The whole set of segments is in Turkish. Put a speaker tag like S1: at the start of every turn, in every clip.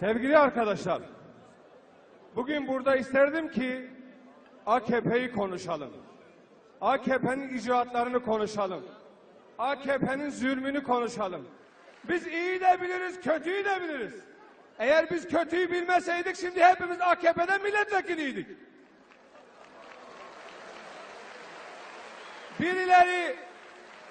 S1: Sevgili arkadaşlar, bugün burada isterdim ki AKP'yi konuşalım. AKP'nin icraatlarını konuşalım. AKP'nin zulmünü konuşalım. Biz iyi de biliriz, kötüyü de biliriz. Eğer biz kötüyü bilmeseydik şimdi hepimiz AKP'den milletvekiliydik. Birileri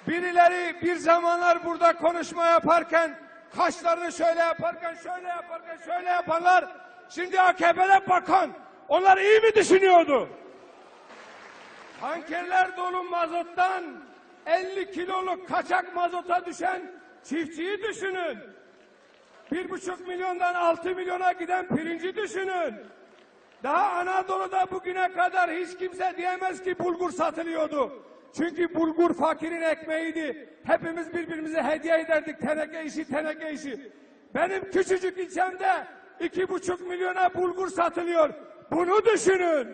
S1: birileri bir zamanlar burada konuşma yaparken kaşlarını şöyle yaparken şöyle yaparken şöyle yapanlar şimdi AKP'de bakan onlar iyi mi düşünüyordu? Tankerler dolu mazottan 50 kiloluk kaçak mazota düşen çiftçiyi düşünün. Bir buçuk milyondan altı milyona giden pirinci düşünün. Daha Anadolu'da bugüne kadar hiç kimse diyemez ki bulgur satılıyordu. Çünkü bulgur fakirin ekmeğiydi. Hepimiz birbirimize hediye ederdik teneke işi teneke işi. Benim küçücük ilçemde iki buçuk milyona bulgur satılıyor. Bunu düşünün.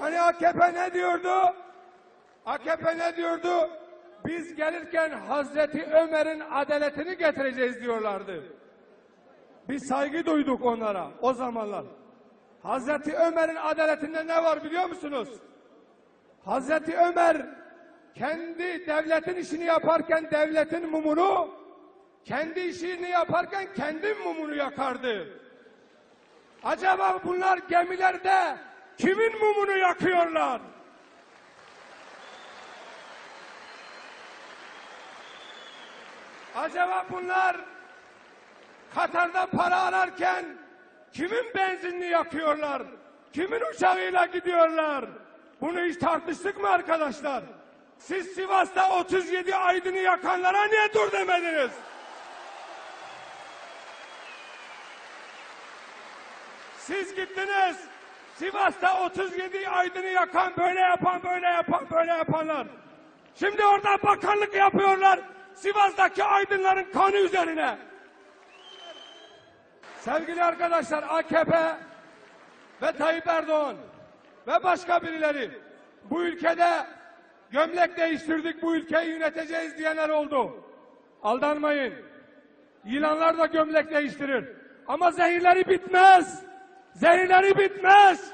S1: Hani AKP ne diyordu? AKP ne diyordu? Biz gelirken Hazreti Ömer'in adaletini getireceğiz diyorlardı. Biz saygı duyduk onlara o zamanlar. Hazreti Ömer'in adaletinde ne var biliyor musunuz? Hazreti Ömer kendi devletin işini yaparken devletin mumunu, kendi işini yaparken kendi mumunu yakardı. Acaba bunlar gemilerde kimin mumunu yakıyorlar? Acaba bunlar Katar'da para ararken kimin benzinini yakıyorlar? Kimin uçağıyla gidiyorlar? Bunu hiç tartıştık mı arkadaşlar? Siz Sivas'ta 37 aydını yakanlara niye dur demediniz? Siz gittiniz. Sivas'ta 37 aydını yakan, böyle yapan, böyle yapan, böyle yapanlar. Şimdi orada bakanlık yapıyorlar. Sivas'taki aydınların kanı üzerine. Sevgili arkadaşlar AKP ve Tayyip Erdoğan ve başka birileri bu ülkede gömlek değiştirdik bu ülkeyi yöneteceğiz diyenler oldu. Aldanmayın. Yılanlar da gömlek değiştirir. Ama zehirleri bitmez. Zehirleri bitmez.